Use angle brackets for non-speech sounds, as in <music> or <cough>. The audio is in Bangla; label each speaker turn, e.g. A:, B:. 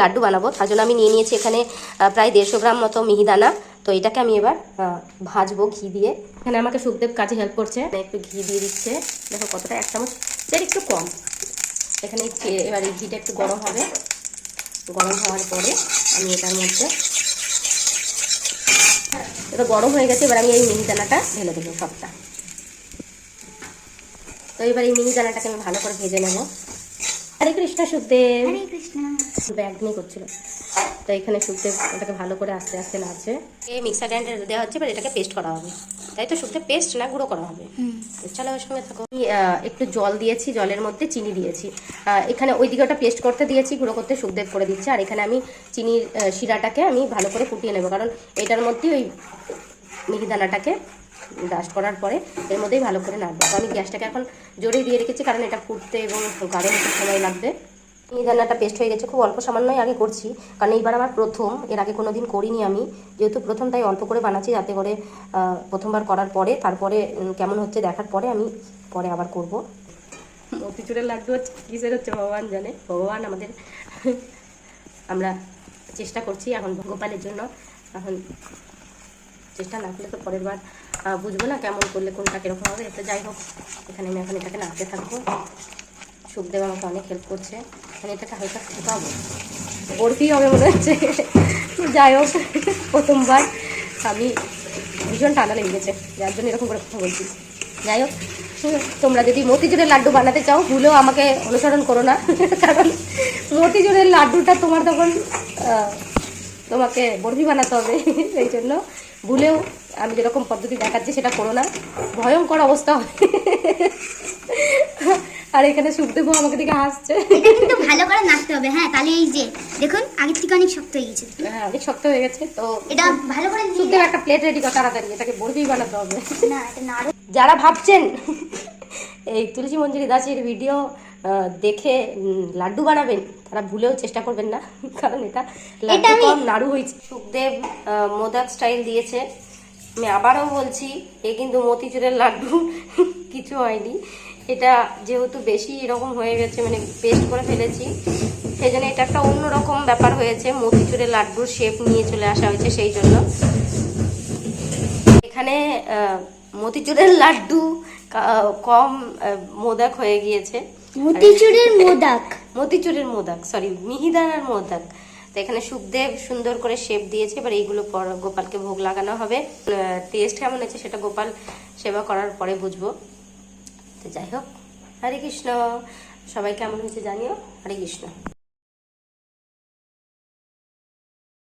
A: লাড্ডু বানাবো। তার জন্য আমি নিয়ে নিয়েছি এখানে প্রায় দেড়শো গ্রাম মতো মিহিদানা। তো এটাকে আমি এবার ভাজবো ঘি দিয়ে। এখানে আমাকে সুখদেব কাজে হেল্প করছে। একটু ঘি দিয়ে দিচ্ছে। দেখো কতটা এক চামচ এর একটু কম। এখানে এবার এই ঘিটা একটু গরম হবে। গরম হওয়ার পরে আমি এটার মধ্যে এটা গরম হয়ে গেছে এবার আমি এই মিহিদানাটা ঢেলে দেবো সবটা। তো এবার এই মিহিদানাটাকে আমি ভালো করে ভেজে নেব। হরে কৃষ্ণ সুখদেব।
B: হরে কৃষ্ণ।
A: ব্যাগনি করছিল। তো এখানে শুকতে ওটাকে ভালো করে আস্তে আস্তে নাড়ছে। এই মিক্সার গ্রাইন্ডারে দেওয়া হচ্ছে এবার এটাকে পেস্ট করা হবে। তাই তো শুকতে পেস্ট না গুঁড়ো করা হবে? চলো ওর সঙ্গে থাকো। আমি একটু জল দিয়েছি জলের মধ্যে চিনি দিয়েছি। এখানে ওই দিকে ওটা পেস্ট করতে দিয়েছি গুঁড়ো করতে শুকদেব করে দিচ্ছে। আর এখানে আমি চিনির শিরাটাকে আমি ভালো করে ফুটিয়ে নেব। কারণ এটার মধ্যেই ওই মিহিদানাটাকে ডাস্ট করার পরে এর মধ্যেই ভালো করে নাড়বো। আমি গ্যাসটাকে এখন জোরেই দিয়ে রেখেছি, কারণ এটা ফুটতে এবং গাঢ় হতে সময় লাগবে। এই মিহিদানাটা পেস্ট হয়ে গেছে, খুব অল্প সামান্যই আগে করছি, কারণ এইবার আমার প্রথম, এর আগে কোনো দিন করিনি আমি। যেহেতু প্রথম তাই অল্প করে বানাচ্ছি, যাতে করে প্রথমবার করার পরে, তারপরে কেমন হচ্ছে দেখার পরে আমি পরে আবার করব। মতিচুরের লাড্ডু হচ্ছে, কিসের হচ্ছে ভগবান জানে? ভগবান আমাদের, আমরা চেষ্টা করছি এখন গোপালের জন্য। এখন চেষ্টা না করলে তো পরের বার বুঝব না কেমন করলে কোনটা কীরকম হবে। এটা যাই হোক, এখানে আমি এখন এটাকে নাড়তে থাকব। সুখদেব আমাকে অনেক হেল্প করছে। এখানে এটাকে হালকা শুকাবো। বরফি হবে মনে হচ্ছে। যাই হোক, প্রথমবার। আমি ভীষণ ঠান্ডা লেগে গেছে। যার জন্য এরকম করে কথা বলছি। যাই হোক, তোমরা যদি মতিচুরের লাড্ডু বানাতে চাও, ভুলেও আমাকে অনুসরণ করো না। কারণ মতিচুরের লাড্ডুটা তোমার তখন তোমাকে বরফি বানাতে হবে। সেই জন্য ভুলেও আমি যেরকম পদ্ধতি দেখাচ্ছি সেটা করো না। ভয়ঙ্কর অবস্থা হবে। আর এখানে সুখদেবও আমাকে দিকে হাসছে।
B: কিন্তু ভালো করে নাচতে হবে হ্যাঁ তাহলে এই যে দেখুন আগের থেকে অনেক শক্ত হয়ে গেছে।
A: হ্যাঁ অনেক শক্ত হয়ে গেছে তো
B: এটা ভালো করে
A: সুখদেব একটা প্লেট রেডি কর তাড়াতাড়ি এটাকে বরফি বানাতে হবে।
B: না এটা নাড়ো।
A: যারা ভাবছেন এই তুলসী মঞ্জুরি দাসের ভিডিও দেখে লাড্ডু বানাবেন তারা ভুলেও চেষ্টা করবেন না <laughs> কারণ এটা লাড্ডু কম নাড়ু হয়েছে। সুখদেব মোদক স্টাইল দিয়েছে। আমি আবারও বলছি এ কিন্তু মতিচুরের লাড্ডু <laughs> কিছু হয়নি। এটা যেহেতু বেশি এরকম হয়ে গেছে মানে পেস্ট করে ফেলেছি সেই জন্য এটা একটা অন্যরকম ব্যাপার হয়েছে। মতিচুরের লাড্ডুর শেপ নিয়ে চলে আসা হয়েছে সেই জন্য। এখানে মতিচুরের লাড্ডু কম মোদক হয়ে গিয়েছে।
B: মতিচুরের মোদক।
A: মতিচুরের মোদক সরি মিহিদানার মোদক। তো এখানে সুখদেব সুন্দর করে শেপ দিয়েছে এবার এইগুলো পর গোপালকে ভোগ লাগানো হবে। টেস্ট কেমন হয়েছে সেটা গোপাল সেবা করার পরে বুঝব। তো যাই হোক হরে কৃষ্ণ। সবাই কেমন হয়েছে জানিও? হরে কৃষ্ণ।